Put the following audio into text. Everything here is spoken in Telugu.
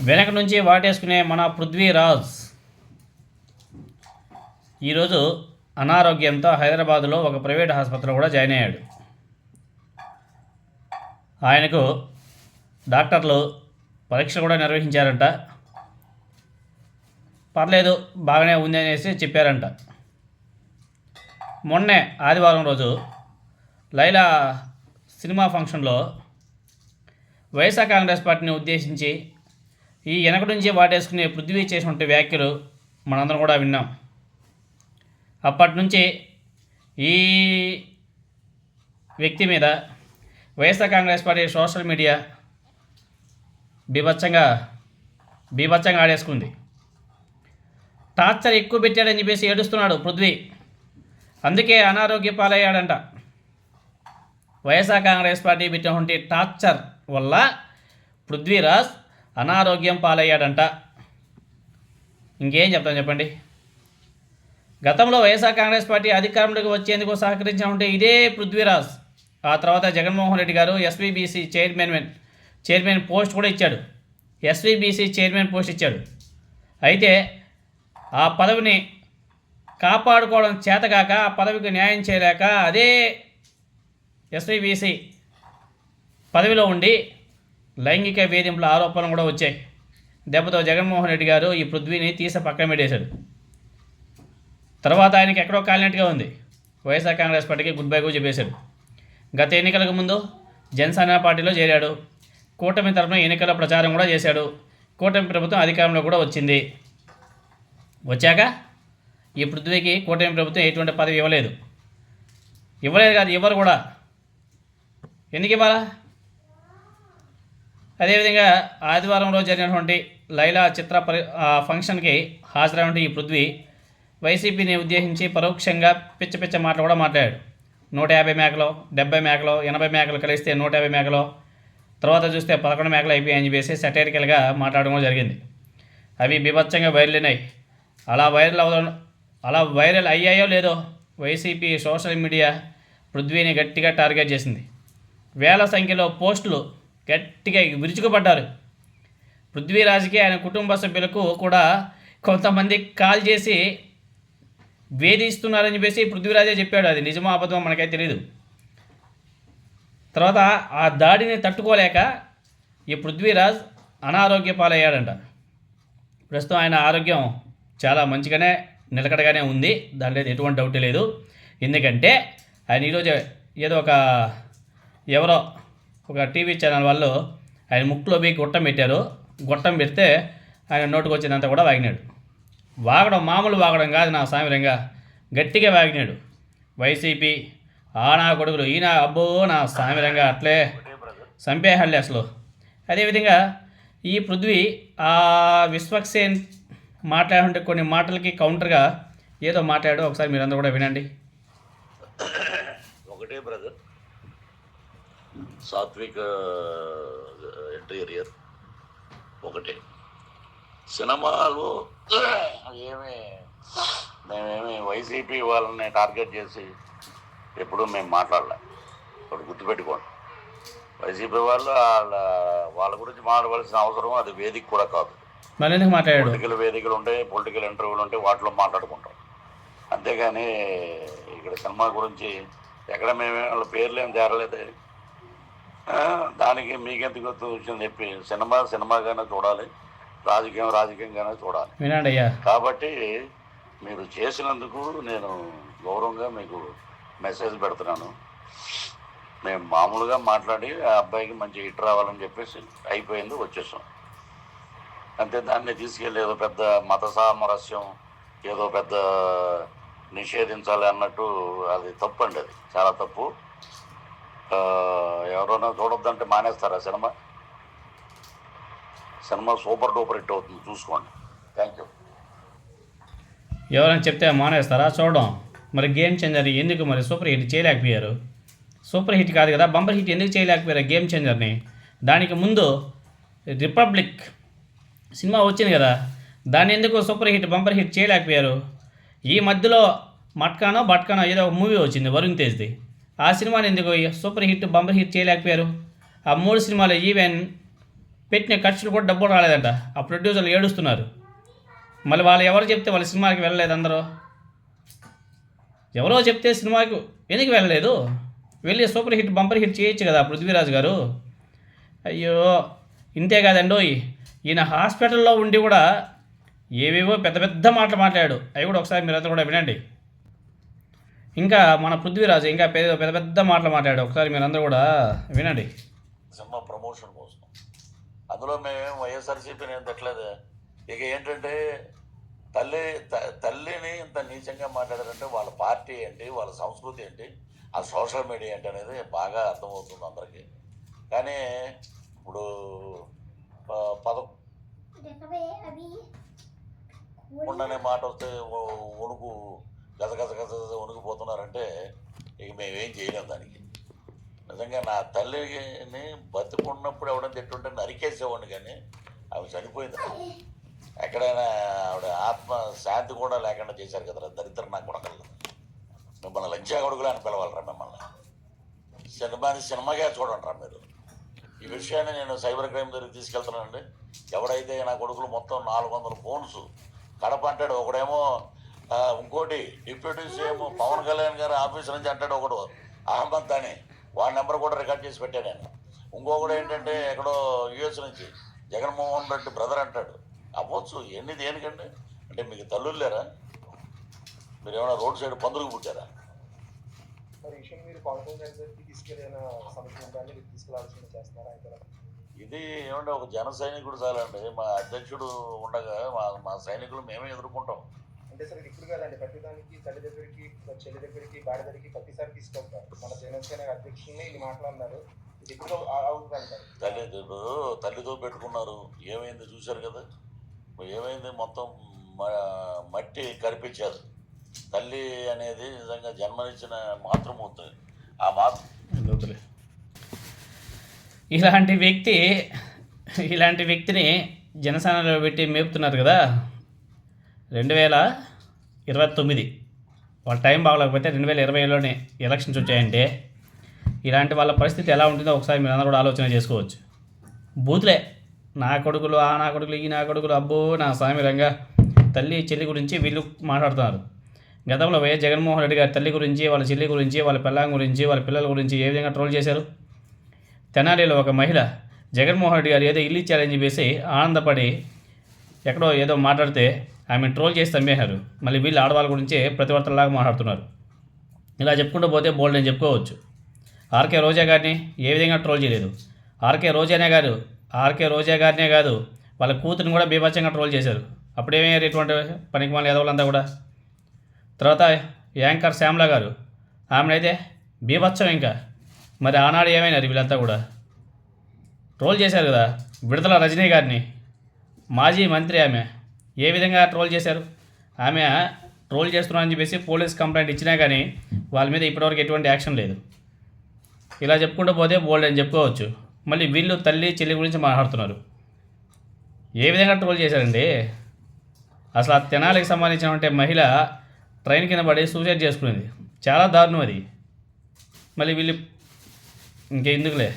వెనక నుంచి వాటేసుకునే మన పృథ్వీరాజ్ ఈరోజు అనారోగ్యంతో హైదరాబాదులో ఒక ప్రైవేట్ ఆసుపత్రిలో కూడా జాయిన్ అయ్యాడు. ఆయనకు డాక్టర్లు పరీక్ష కూడా నిర్వహించారంట. పర్లేదు బాగానే ఉంది అనేసి చెప్పారంట. మొన్నే ఆదివారం రోజు లైలా సినిమా ఫంక్షన్లో వైఎస్ఆర్ కాంగ్రెస్ పార్టీని ఉద్దేశించి ఈ వెనక నుంచి వాటేసుకునే పృథ్వీ చేసినటువంటి వ్యాఖ్యలు మనందరం కూడా విన్నాం. అప్పటి నుంచి ఈ వ్యక్తి మీద YSR Congress party social media బీభత్సంగా బీభత్సంగా ఆడేసుకుంది. టార్చర్ ఎక్కువ పెట్టాడని చెప్పేసి ఏడుస్తున్నాడు పృథ్వీ. అందుకే అనారోగ్య పాలయ్యాడంట. వైఎస్ఆర్ కాంగ్రెస్ పార్టీ పెట్టినటువంటి టార్చర్ వల్ల పృథ్వీరాజ్ అనారోగ్యం పాలయ్యాడంట. ఇంకేం చెప్తాను చెప్పండి? గతంలో వైఎస్ఆర్ కాంగ్రెస్ పార్టీ అధికారంలోకి వచ్చేందుకు సహకరించామంటే ఇదే పృథ్వీరాజ్. ఆ తర్వాత జగన్మోహన్ రెడ్డి గారు ఎస్వీబీసీ చైర్మన్ చైర్మన్ పోస్ట్ కూడా ఇచ్చాడు. ఎస్వీబీసీ చైర్మన్ పోస్ట్ ఇచ్చాడు. అయితే ఆ పదవిని కాపాడుకోవడం చేతగాక ఆ పదవికి న్యాయం చేయలేక అదే ఎస్వీబీసీ పదవిలో ఉండి లైంగిక వేధింపుల ఆరోపణలు కూడా వచ్చాయి. దెబ్బతో జగన్మోహన్ రెడ్డి గారు ఈ పృథ్వీని తీసి పక్కన పెట్టేశాడు. తర్వాత ఆయనకి ఎక్కడో కాలినట్టుగా ఉంది. వైఎస్ఆర్ కాంగ్రెస్ పార్టీకి గుడ్ బై కూడా చెప్పేశాడు. గత ఎన్నికలకు ముందు జనసేన పార్టీలో చేరాడు. కూటమి తరఫున ఎన్నికల ప్రచారం కూడా చేశాడు. కూటమి ప్రభుత్వం అధికారంలో కూడా వచ్చింది. వచ్చాక ఈ పృథ్వీకి కూటమి ప్రభుత్వం ఎటువంటి పదవి ఇవ్వలేదు. ఇవ్వలేదు కాదు ఇవ్వరు కూడా. ఎందుకు ఇవ్వాలా? అదేవిధంగా ఆదివారం రోజు జరిగినటువంటి లైలా చిత్ర పరి ఆ ఫంక్షన్కి హాజరైనటువంటి ఈ పృథ్వీ వైసీపీని ఉద్దేశించి పరోక్షంగా పిచ్చ పిచ్చ మాటలు కూడా మాట్లాడాడు. నూట యాభై మేకలు డెబ్బై మేకలు ఎనభై మేకలు కలిస్తే నూట యాభై మేకలు తర్వాత చూస్తే పదకొండు మేకలు అయిపోయాయని చెప్పేసి సెటైరికల్గా మాట్లాడడం కూడా జరిగింది. అవి బీభత్సంగా వైరల్ అయినాయి. అలా వైరల్ అవ్వడం అలా వైరల్ అయ్యాయో లేదో వైసీపీ సోషల్ మీడియా పృథ్వీని గట్టిగా టార్గెట్ చేసింది. వేల సంఖ్యలో పోస్టులు గట్టిగా విరుచుకుపడ్డారు. పృథ్వీరాజ్కి ఆయన కుటుంబ సభ్యులకు కూడా కొంతమంది కాల్ చేసి వేధిస్తున్నారని చెప్పేసి పృథ్వీరాజే చెప్పాడు. అది నిజమో అబద్ధమో మనకైతే తెలియదు తర్వాత ఆ దాడిని తట్టుకోలేక ఈ పృథ్వీరాజ్ అనారోగ్య పాలయ్యాడంట. ప్రస్తుతం ఆయన ఆరోగ్యం చాలా మంచిగానే నిలకడగానే ఉంది. దాంట్లో ఎటువంటి డౌట్ లేదు. ఎందుకంటే ఆయన ఈరోజు ఏదో ఒక ఎవరో ఒక టీవీ ఛానల్ వాళ్ళు ఆయన ముక్కులో బీకి గొట్టం పెట్టారు. గొట్టం పెడితే ఆయన నోటుకు వచ్చినంత కూడా వాగినాడు. వాగడం మామూలు వాగడం కాదు నా సామిరంగా. గట్టిగా వాగినాడు. వైసీపీ ఆ నా కొడుకులు ఈయన అబ్బో నా సామిరంగా అట్లే చంపేయాలి అసలు. అదేవిధంగా ఈ పృథ్వీ ఆ విశ్వక్సేన్ మాట్లాడే కొన్ని మాటలకి కౌంటర్గా ఏదో మాట్లాడో ఒకసారి మీరందరూ కూడా వినండి. ఒకటే బ్రదర్ సాత్విక్ ఇంటీరియర్ ఒకటే. సినిమాలు ఏమి మేమేమి వైసీపీ వాళ్ళని టార్గెట్ చేసి ఎప్పుడూ మేము మాట్లాడలే. ఒకటి గుర్తుపెట్టుకోండి. వైసీపీ వాళ్ళు వాళ్ళ వాళ్ళ గురించి మాట్లాడవలసిన అవసరం అది వేదిక కూడా కాదు. పొలిటికల్ వేదికలు ఉంటాయి పొలిటికల్ ఇంటర్వ్యూలు ఉంటాయి వాటిలో మాట్లాడుకుంటాం. అంతేగాని ఇక్కడ సినిమా గురించి ఎక్కడ మేము వాళ్ళ పేర్లు ఏం తేరలేదు. ఆ, దానికి మీకెందుకు వచ్చింది చెప్పి సినిమా సినిమాగానే చూడాలి రాజకీయం రాజకీయంగానే చూడాలి. వినండి అయ్యా. కాబట్టి మీరు చేసినందుకు నేను గౌరవంగా మీకు మెసేజ్ పెడుతున్నాను. మేము మామూలుగా మాట్లాడి ఆ అబ్బాయికి మంచి హిట్ రావాలని చెప్పేసి అయిపోయింది వచ్చేసాం. అంతే దాన్ని తీసుకెళ్ళి ఏదో పెద్ద మత సామరస్యం ఏదో పెద్ద నిషేధించాలి అన్నట్టు అది తప్పు అండి అది. చాలా తప్పు. ఎవరైనా చూడొద్దంటే మానేస్తారా cinema? Cinema super duper hit అవుతుంది చూసుకోండి. థ్యాంక్ యూ ఎవరైనా చెప్తే మానేస్తారా? చూడడం. మరి గేమ్ చేంజర్ ఎందుకు మరి సూపర్ హిట్ చేయలేకపోయారు? సూపర్ హిట్ కాదు కదా బంపర్ హిట్ ఎందుకు చేయలేకపోయారు గేమ్ చేంజర్ని? దానికి ముందు రిపబ్లిక్ సినిమా వచ్చింది కదా దాన్ని ఎందుకు సూపర్ హిట్ బంపర్ హిట్ చేయలేకపోయారు? ఈ మధ్యలో మట్కానో బట్కానో ఏదో ఒక మూవీ వచ్చింది వరుణ్ తేజ్ది. ఆ సినిమాని ఎందుకు సూపర్ హిట్ బంబర్ హిట్ చేయలేకపోయారు? ఆ మూడు సినిమాలు ఈవెన్ పెట్టిన ఖర్చులు కూడా డబ్బులు రాలేదంట. ఆ ప్రొడ్యూసర్లు ఏడుస్తున్నారు. మళ్ళీ వాళ్ళు ఎవరు చెప్తే వాళ్ళ సినిమాకి వెళ్ళలేదు అందరూ? ఎవరో చెప్తే సినిమాకి ఎందుకు వెళ్ళలేదు? వెళ్ళి సూపర్ హిట్ బంపర్ హిట్ చేయొచ్చు కదా పృథ్వీరాజ్ గారు. అయ్యో ఇంతే కాదండి ఈయన హాస్పిటల్లో ఉండి కూడా ఏవేవో పెద్ద పెద్ద మాటలు మాట్లాడాడు. అవి కూడా ఒకసారి మీరంతా కూడా వినండి. ఇంకా మన పృథ్వీరాజు ఇంకా పెద్ద పెద్ద పెద్ద మాటలు మాట్లాడాడు ఒకసారి మీరందరూ కూడా వినండి సినిమా ప్రమోషన్ కోసం అందులో మేము వైఎస్ఆర్సీపీని ఏం తట్టలేదు ఇక ఏంటంటే తల్లి తల్లిని ఇంత నీచంగా మాట్లాడారంటే వాళ్ళ పార్టీ ఏంటి వాళ్ళ సంస్కృతి ఏంటి ఆ సోషల్ మీడియా ఏంటి అనేది బాగా అర్థమవుతుంది అందరికీ కానీ ఇప్పుడు పద ఉండనే మాట వస్తే వణుకు గజ గజ గజ గజ వణుకుపోతున్నారంటే ఇక మేమేం చేయలేం దానికి. నిజంగా నా తల్లిని బతుకున్నప్పుడు ఎవడని తిట్టుంటే నరికేసేవాడిని కానీ ఆమె చనిపోయింది. ఎక్కడైనా ఆవిడ ఆత్మ శాంతి కూడా లేకుండా చేశారు కదా దరిద్రం నాకు కొడకలు మిమ్మల్ని లంచా కొడుకులు అని పిలవాలరా మిమ్మల్ని. సినిమాని సినిమాగా చూడండిరా మీరు. ఈ విషయాన్ని నేను సైబర్ క్రైమ్ దగ్గరికి తీసుకెళ్తానండి ఎవడైతే నా కొడుకులు మొత్తం నాలుగు వందల ఫోన్స్ కడప అంటాడు ఒకడేమో ఇంకోటి డిప్యూటీ సీఎం పవన్ కళ్యాణ్ గారి ఆఫీస్ నుంచి అంటాడు ఒకడు అహ్మద్ అని. వాడి నెంబర్ కూడా రికార్డ్ చేసి పెట్టాను నేను. ఇంకొకడు ఏంటంటే ఎక్కడో యుఎస్ నుంచి జగన్మోహన్ రెడ్డి బ్రదర్ అంటాడు. అవ్వచ్చు ఎన్ని దేనికండి? అంటే మీకు తల్లులు లేరా? మీరు ఏమైనా రోడ్ సైడ్ పందులకు పుట్టారా? ఇది ఏమంటే ఒక జన సైనికుడు చాలండి. మా అధ్యక్షుడు ఉండగా మా మా సైనికులు మేమే ఎదుర్కొంటాం. అంటే సార్ ఇప్పుడు కాదండి ప్రతిదానికి తల్లి దగ్గరికి చెల్లి దగ్గరికి భార్య దగ్గరికి ప్రతిసారి తీసుకెళ్తారు మన జనసేన అధ్యక్షుల్ని ఇది మాట్లాడినారు అంటారు. తల్లి తల్లితో పెట్టుకున్నారు. ఏమైంది చూశారు కదా? ఏమైంది? మొత్తం మ- మట్టి కరిపించారు. తల్లి అనేది నిజంగా జన్మనిచ్చిన మాతృమూర్తి. ఆ మాతృ. ఇలాంటి వ్యక్తి ఇలాంటి వ్యక్తిని జనసేనలో పెట్టి మేపుతున్నారు కదా? రెండు వేల ఇరవై తొమ్మిది. వాళ్ళ టైం బాగలేకపోతే రెండు వేల ఇరవైలోనే ఎలక్షన్స్ వచ్చాయంటే ఇలాంటి వాళ్ళ పరిస్థితి ఎలా ఉంటుందో ఒకసారి మీరు అందరూ కూడా ఆలోచన చేసుకోవచ్చు. బూతులే. నా కొడుకులు ఆ నా కొడుకులు ఈ నా కొడుకులు అబ్బో నా స్వామి రంగా తల్లి చెల్లి గురించి వీళ్ళు మాట్లాడుతున్నారు. గతంలో వైఎస్ జగన్మోహన్ రెడ్డి గారి తల్లి గురించి వాళ్ళ చెల్లి గురించి వాళ్ళ పిల్లం గురించి వాళ్ళ పిల్లల గురించి ఏ విధంగా ట్రోల్ చేశారు? తెనాలిలో ఒక మహిళ జగన్మోహన్ రెడ్డి గారు ఏదో ఇల్లు ఇచ్చారని చెప్పేసి ఆనందపడి ఎక్కడో ఏదో మాట్లాడితే ఆమె ట్రోల్ చేసి తమ్మేశారు. మళ్ళీ వీళ్ళు ఆడవాళ్ళ గురించి ప్రతివర్తనలాగా మాట్లాడుతున్నారు. ఇలా చెప్పుకుంటూ పోతే బోల్డ్ అని చెప్పుకోవచ్చు. ఆర్కే రోజా గారిని ఏ విధంగా ట్రోల్ చేయలేదు. ఆర్కే రోజానే గారు ఆర్కే రోజా గారినే కాదు వాళ్ళ కూతురిని కూడా బీభత్సంగా ట్రోల్ చేశారు. అప్పుడేమయ్యారు ఇటువంటి పనికి మళ్ళీ ఎదవాళ్ళంతా కూడా? తర్వాత యాంకర్ శ్యామల గారు ఆమెనైతే బీభత్సం ఇంకా. మరి ఆనాడు ఏమైనారు వీళ్ళంతా కూడా? ట్రోల్ చేశారు కదా విడుదల రజనీ గారిని. మాజీ మంత్రి ఆమె. ఏ విధంగా ట్రోల్ చేశారు? ఆమె ట్రోల్ చేస్తున్నారని చెప్పేసి పోలీస్ కంప్లైంట్ ఇచ్చినా కానీ వాళ్ళ మీద ఇప్పటివరకు ఎటువంటి యాక్షన్ లేదు. ఇలా చెప్పుకుంటూ పోతే బోల్డ్ అని చెప్పుకోవచ్చు. మళ్ళీ వీళ్ళు తల్లి చెల్లి గురించి మాట్లాడుతున్నారు. ఏ విధంగా ట్రోల్ చేశారండి? అసలు ఆ తెనాలికి సంబంధించినటువంటి మహిళ ట్రైన్ కింద పడి సూసైడ్ చేసుకునేది. చాలా దారుణం అది. మళ్ళీ వీళ్ళు ఇంకెందుకులే?